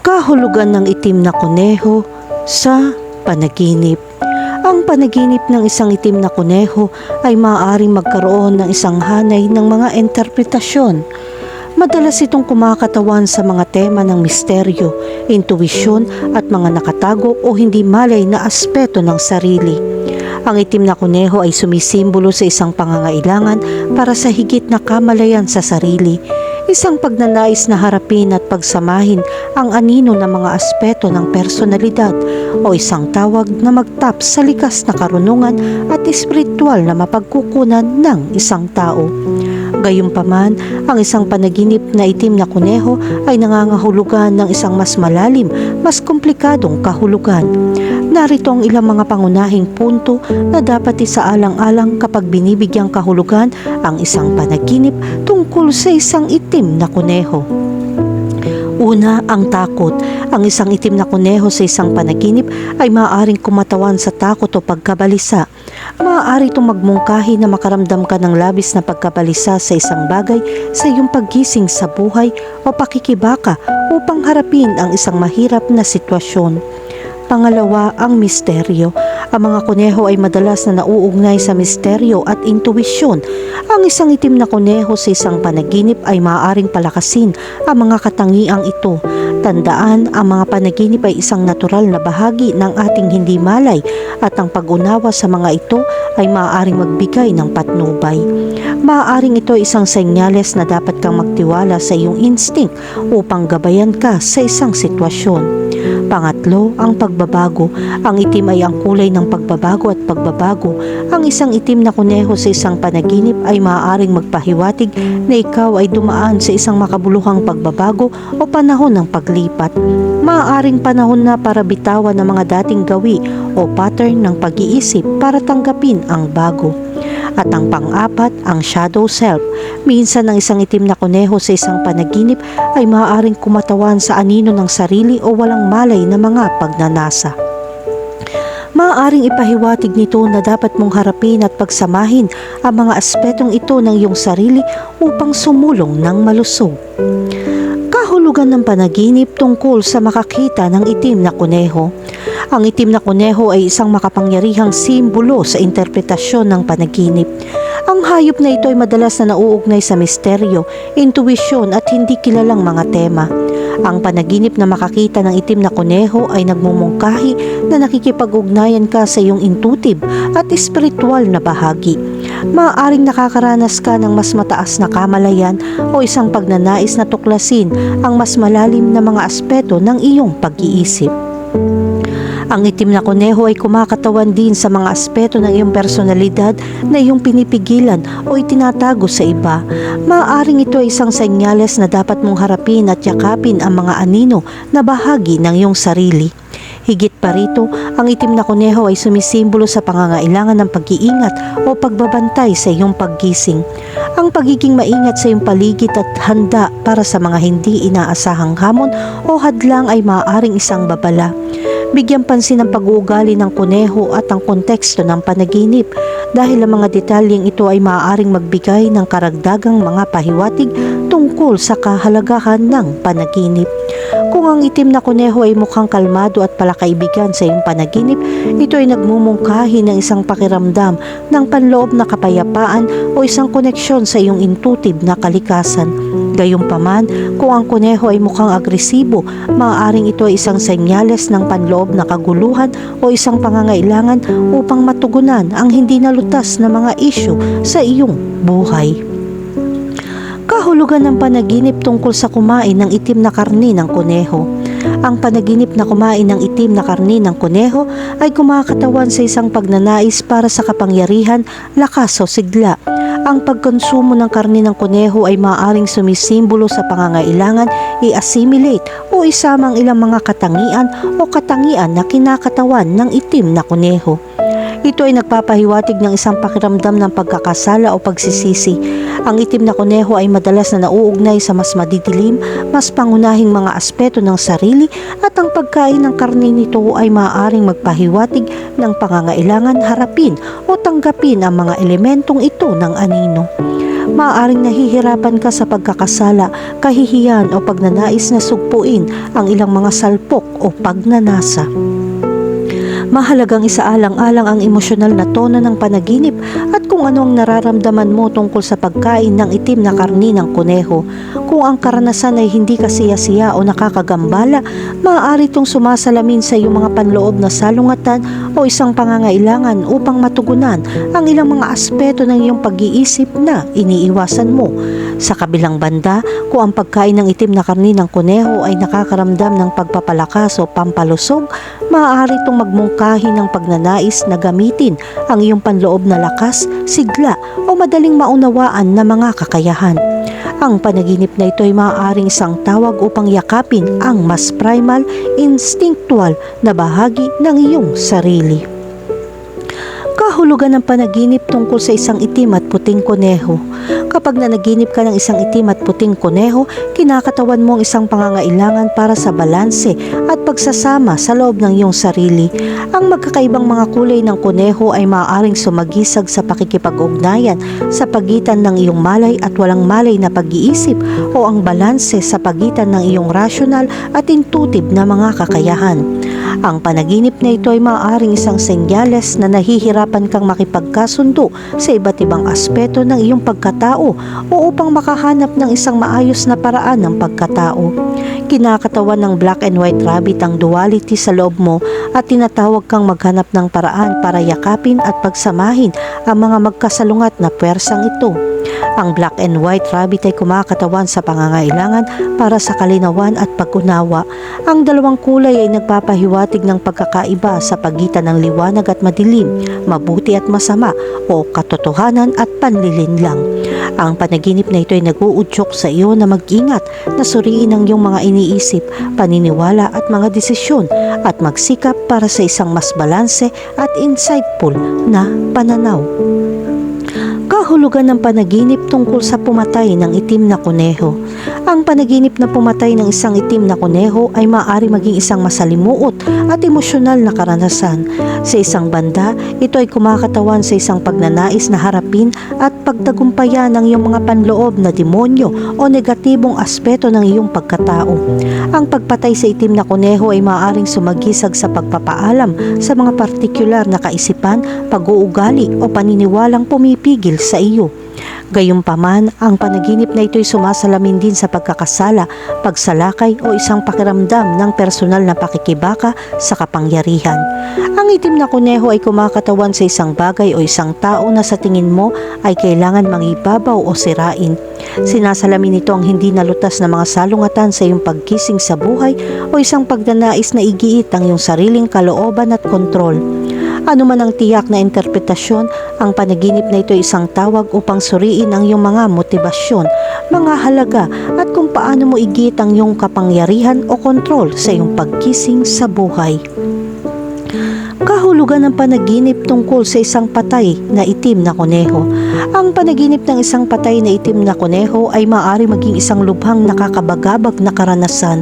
kahulugan ng itim na kuneho sa panaginip. Ang panaginip ng isang itim na kuneho ay maaaring magkaroon ng isang hanay ng mga interpretasyon. Madalas itong kumakatawan sa mga tema ng misteryo, intuwisyon at mga nakatago o hindi malay na aspeto ng sarili. Ang itim na kuneho ay sumisimbolo sa isang pangangailangan para sa higit na kamalayan sa sarili isang pagnanais na harapin at pagsamahin ang anino ng mga aspeto ng personalidad o isang tawag na magtap sa likas na karunungan at espiritual na mapagkukunan ng isang tao. Gayunpaman, ang isang panaginip na itim na kuneho ay nangangahulugan ng isang mas malalim, mas komplikadong kahulugan. Narito ang ilang mga pangunahing punto na dapat isaalang-alang kapag binibigyang kahulugan ang isang panaginip tungkol sa isang itim na kuneho. Una, ang takot. Ang isang itim na kuneho sa isang panaginip ay maaaring kumatawan sa takot o pagkabalisa. Maaari itong magmungkahi na makaramdam ka ng labis na pagkabalisa sa isang bagay sa iyong paggising sa buhay o pakikibaka upang harapin ang isang mahirap na sitwasyon. Pangalawa, ang misteryo. Ang mga kuneho ay madalas na nauugnay sa misteryo at intuwisyon. Ang isang itim na kuneho sa isang panaginip ay maaaring palakasin ang mga katangiang ito. Tandaan, ang mga panaginip ay isang natural na bahagi ng ating hindi malay at ang pag-unawa sa mga ito ay maaaring magbigay ng patnubay. Maaaring ito ay isang senyales na dapat kang magtiwala sa iyong instinct upang gabayan ka sa isang sitwasyon. Pangatlo, ang pagbabago. Ang itim ay ang kulay ng pagbabago at pagbabago. Ang isang itim na kuneho sa isang panaginip ay maaaring magpahiwatig na ikaw ay dumaan sa isang makabuluhang pagbabago o panahon ng paglipat. Maaaring panahon na para bitawan ng mga dating gawi o pattern ng pag-iisip para tanggapin ang bago. At ang pang-apat, ang shadow self. Minsan ang isang itim na kuneho sa isang panaginip ay maaaring kumatawan sa anino ng sarili o walang malay na mga pagnanasa. Maaaring ipahiwatig nito na dapat mong harapin at pagsamahin ang mga aspetong ito ng iyong sarili upang sumulong ng malusog. Kahulugan ng panaginip tungkol sa makakita ng itim na kuneho. Ang itim na kuneho ay isang makapangyarihang simbolo sa interpretasyon ng panaginip. Ang hayop na ito ay madalas na nauugnay sa misteryo, intuwisyon at hindi kilalang mga tema. Ang panaginip na makakita ng itim na kuneho ay nagmumungkahi na nakikipag-ugnayan ka sa iyong intutib at espiritual na bahagi. Maaaring nakakaranas ka ng mas mataas na kamalayan o isang pagnanais na tuklasin ang mas malalim na mga aspeto ng iyong pag-iisip. Ang itim na kuneho ay kumakatawan din sa mga aspeto ng iyong personalidad na iyong pinipigilan o itinatago sa iba. Maaaring ito ay isang senyales na dapat mong harapin at yakapin ang mga anino na bahagi ng iyong sarili. Higit pa rito, ang itim na kuneho ay sumisimbolo sa pangangailangan ng pag-iingat o pagbabantay sa iyong paggising. Ang pagiging maingat sa iyong paligid at handa para sa mga hindi inaasahang hamon o hadlang ay maaaring isang babala. Bigyan pansin ang pag-uugali ng kuneho at ang konteksto ng panaginip dahil ang mga detalyeng ito ay maaaring magbigay ng karagdagang mga pahiwatig tungkol sa kahalagahan ng panaginip. Kung ang itim na kuneho ay mukhang kalmado at palakaibigan sa iyong panaginip, ito ay nagmumungkahi ng isang pakiramdam ng panloob na kapayapaan o isang koneksyon sa iyong intutib na kalikasan. Gayunpaman, kung ang kuneho ay mukhang agresibo, maaaring ito ay isang senyales ng panloob na kaguluhan o isang pangangailangan upang matugunan ang hindi nalutas na mga isyu sa iyong buhay. Kahulugan ng panaginip tungkol sa kumain ng itim na karni ng kuneho. Ang panaginip na kumain ng itim na karni ng kuneho ay kumakatawan sa isang pagnanais para sa kapangyarihan, lakas o sigla. Ang pagkonsumo ng karni ng kuneho ay maaaring sumisimbolo sa pangangailangan i-assimilate o isama ang ilang mga katangian o katangian na kinakatawan ng itim na kuneho. Ito ay nagpapahiwatig ng isang pakiramdam ng pagkakasala o pagsisisi. Ang itim na kuneho ay madalas na nauugnay sa mas madidilim, mas pangunahing mga aspeto ng sarili at ang pagkain ng karne nito ay maaaring magpahiwatig ng pangangailangan harapin o tanggapin ang mga elementong ito ng anino. maaaring nahihirapan ka sa pagkakasala, kahihiyan o pagnanais na sugpuin ang ilang mga salpok o pagnanasa. Mahalagang isaalang-alang ang emosyonal na tono ng panaginip at kung ano ang nararamdaman mo tungkol sa pagkain ng itim na karni ng kuneho. Kung ang karanasan ay hindi kasiya-siya o nakakagambala, maaari itong sumasalamin sa iyong mga panloob na salungatan o isang pangangailangan upang matugunan ang ilang mga aspeto ng iyong pag-iisip na iniiwasan mo. Sa kabilang banda, kung ang pagkain ng itim na karni ng kuneho ay nakakaramdam ng pagpapalakas o pampalusog, maaari itong magmungkahi ng pagnanais na gamitin ang iyong panloob na lakas, sigla o madaling maunawaan na mga kakayahan. Ang panaginip na ito ay maaaring isang tawag upang yakapin ang mas primal, instinctual na bahagi ng iyong sarili. Kahulugan ng panaginip tungkol sa isang itim at puting kuneho. Kapag nanaginip ka ng isang itim at puting kuneho, kinakatawan mo ang isang pangangailangan para sa balanse at pagsasama sa loob ng iyong sarili. Ang magkakaibang mga kulay ng kuneho ay maaaring sumagisag sa pakikipag-ugnayan sa pagitan ng iyong malay at walang malay na pag-iisip o ang balanse sa pagitan ng iyong rasyonal at intutib na mga kakayahan. Ang panaginip na ito ay maaaring isang senyales na nahihirapan kang makipagkasundo sa iba't ibang aspeto ng iyong pagkatao o upang makahanap ng isang maayos na paraan ng pagkatao. Kinakatawan ng black and white rabbit ang duality sa loob mo at tinatawag kang maghanap ng paraan para yakapin at pagsamahin ang mga magkasalungat na pwersang ito. Ang black and white rabbit ay kumakatawan sa pangangailangan para sa kalinawan at pag-unawa. Ang dalawang kulay ay nagpapahiwatig ng pagkakaiba sa pagitan ng liwanag at madilim, mabuti at masama o katotohanan at panlilinlang. Ang panaginip na ito ay nag-uudyok sa iyo na mag-ingat na suriin ang iyong mga iniisip, paniniwala at mga desisyon at magsikap para sa isang mas balanse at insightful na pananaw kahulugan ng panaginip tungkol sa pumatay ng itim na kuneho. Panaginip na pumatay ng isang itim na kuneho ay maaari maging isang masalimuot at emosyonal na karanasan. Sa isang banda, ito ay kumakatawan sa isang pagnanais na harapin at pagtagumpayan ng iyong mga panloob na demonyo o negatibong aspeto ng iyong pagkatao. Ang pagpatay sa itim na kuneho ay maaaring sumagisag sa pagpapaalam sa mga partikular na kaisipan, pag-uugali o paniniwalang pumipigil sa iyo. Gayunpaman, ang panaginip na ito ay sumasalamin din sa pagkakasala, pagsalakay o isang pakiramdam ng personal na pakikibaka sa kapangyarihan. Ang itim na kuneho ay kumakatawan sa isang bagay o isang tao na sa tingin mo ay kailangan mangibabaw o sirain. Sinasalamin ito ang hindi nalutas na mga salungatan sa iyong pagkising sa buhay o isang pagdanais na igiit ang iyong sariling kalooban at kontrol. Ano man ang tiyak na interpretasyon, ang panaginip na ito ay isang tawag upang suriin ang iyong mga motibasyon, mga halaga at kung paano mo igit ang iyong kapangyarihan o kontrol sa iyong pagkising sa buhay kahulugan ng panaginip tungkol sa isang patay na itim na kuneho. Ang panaginip ng isang patay na itim na kuneho ay maaari maging isang lubhang nakakabagabag na karanasan.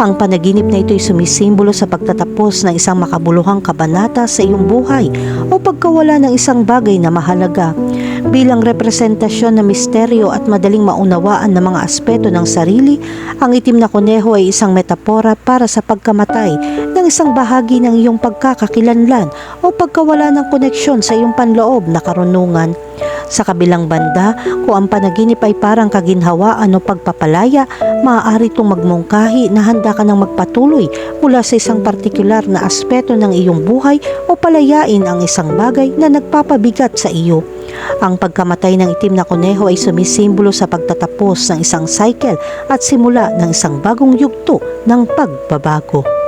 Ang panaginip na ito ay sumisimbolo sa pagtatapos ng isang makabuluhang kabanata sa iyong buhay o pagkawala ng isang bagay na mahalaga. Bilang representasyon ng misteryo at madaling maunawaan ng mga aspeto ng sarili, ang itim na kuneho ay isang metapora para sa pagkamatay ng isang bahagi ng iyong pagkakakilanlan o pagkawala ng koneksyon sa iyong panloob na karunungan. Sa kabilang banda, kung ang panaginip ay parang kaginhawaan o pagpapalaya, maaari itong magmungkahi na handa ka ng magpatuloy mula sa isang partikular na aspeto ng iyong buhay o palayain ang isang bagay na nagpapabigat sa iyo. Ang pagkamatay ng itim na kuneho ay sumisimbolo sa pagtatapos ng isang cycle at simula ng isang bagong yugto ng pagbabago.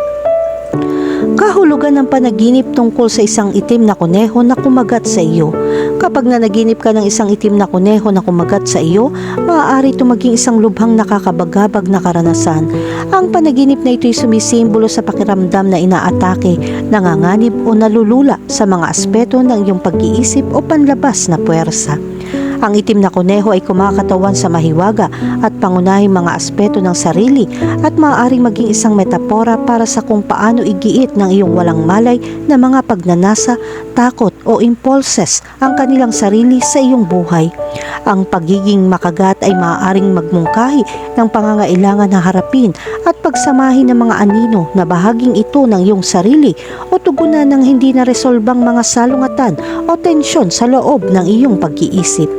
Kahulugan ng panaginip tungkol sa isang itim na kuneho na kumagat sa iyo. Kapag nanaginip ka ng isang itim na kuneho na kumagat sa iyo, maaari ito maging isang lubhang nakakabagabag na karanasan. Ang panaginip na ito ay sumisimbolo sa pakiramdam na inaatake, nanganganib o nalulula sa mga aspeto ng iyong pag-iisip o panlabas na puwersa. Ang itim na kuneho ay kumakatawan sa mahiwaga at pangunahing mga aspeto ng sarili at maaaring maging isang metapora para sa kung paano igiit ng iyong walang malay na mga pagnanasa, takot o impulses ang kanilang sarili sa iyong buhay. Ang pagiging makagat ay maaaring magmungkahi ng pangangailangan na harapin at pagsamahin ng mga anino na bahaging ito ng iyong sarili o tugunan ng hindi na resolbang mga salungatan o tensyon sa loob ng iyong pag-iisip.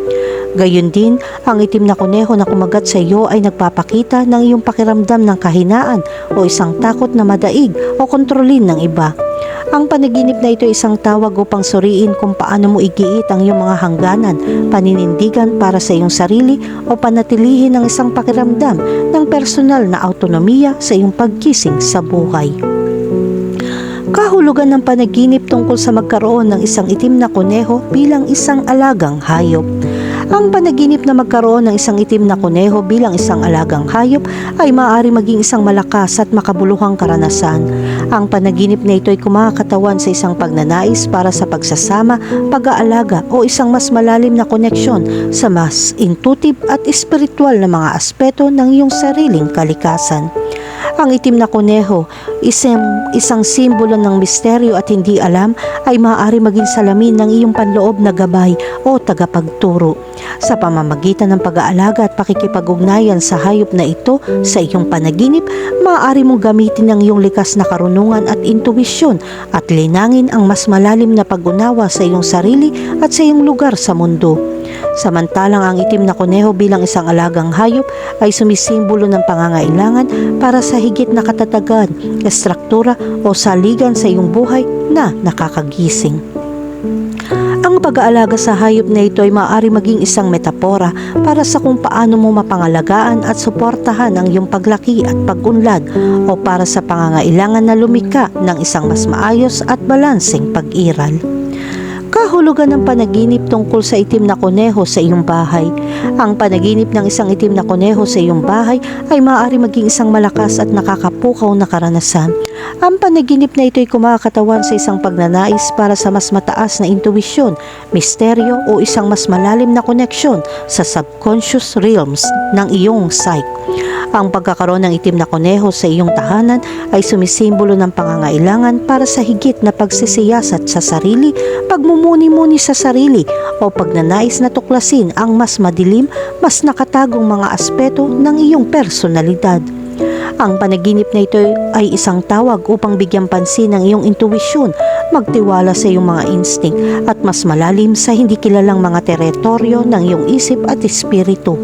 Gayun din, ang itim na kuneho na kumagat sa iyo ay nagpapakita ng iyong pakiramdam ng kahinaan o isang takot na madaig o kontrolin ng iba. Ang panaginip na ito ay isang tawag upang suriin kung paano mo igiit ang iyong mga hangganan, paninindigan para sa iyong sarili o panatilihin ang isang pakiramdam ng personal na autonomiya sa iyong pagkising sa buhay. Kahulugan ng panaginip tungkol sa magkaroon ng isang itim na kuneho bilang isang alagang hayop. Ang panaginip na magkaroon ng isang itim na kuneho bilang isang alagang hayop ay maaari maging isang malakas at makabuluhang karanasan. Ang panaginip na ito ay kumakatawan sa isang pagnanais para sa pagsasama, pag-aalaga o isang mas malalim na koneksyon sa mas intuitive at espiritual na mga aspeto ng iyong sariling kalikasan. Ang itim na kuneho, isang, isang simbolo ng misteryo at hindi alam ay maaari maging salamin ng iyong panloob na gabay o tagapagturo. Sa pamamagitan ng pag-aalaga at pakikipag-ugnayan sa hayop na ito sa iyong panaginip, maaari mong gamitin ang iyong likas na karunungan at intuwisyon at linangin ang mas malalim na pag-unawa sa iyong sarili at sa iyong lugar sa mundo. Samantalang ang itim na kuneho bilang isang alagang hayop ay sumisimbolo ng pangangailangan para sa higit na katatagan, estruktura o saligan sa iyong buhay na nakakagising. Ang pag-aalaga sa hayop na ito ay maaari maging isang metapora para sa kung paano mo mapangalagaan at suportahan ang iyong paglaki at pag-unlad o para sa pangangailangan na lumika ng isang mas maayos at balanseng pag-iral. Kahulugan ng panaginip tungkol sa itim na kuneho sa iyong bahay. Ang panaginip ng isang itim na kuneho sa iyong bahay ay maaari maging isang malakas at nakakapukaw na karanasan. Ang panaginip na ito ay kumakatawan sa isang pagnanais para sa mas mataas na intuwisyon, misteryo o isang mas malalim na koneksyon sa subconscious realms ng iyong psyche. Ang pagkakaroon ng itim na kuneho sa iyong tahanan ay sumisimbolo ng pangangailangan para sa higit na pagsisiyasat sa sarili, pagmumuni-muni sa sarili o pagnanais na tuklasin ang mas madilim, mas nakatagong mga aspeto ng iyong personalidad. Ang panaginip na ito ay isang tawag upang bigyan pansin ng iyong intuwisyon, magtiwala sa iyong mga instinct at mas malalim sa hindi kilalang mga teritoryo ng iyong isip at espiritu.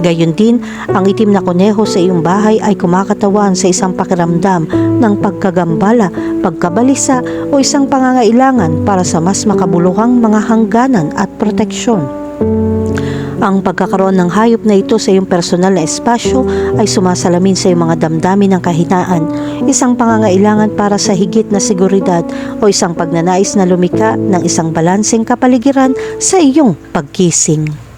Gayon din, ang itim na kuneho sa iyong bahay ay kumakatawan sa isang pakiramdam ng pagkagambala, pagkabalisa o isang pangangailangan para sa mas makabuluhang mga hangganan at proteksyon. Ang pagkakaroon ng hayop na ito sa iyong personal na espasyo ay sumasalamin sa iyong mga damdamin ng kahinaan, isang pangangailangan para sa higit na seguridad o isang pagnanais na lumika ng isang balanseng kapaligiran sa iyong pagkising.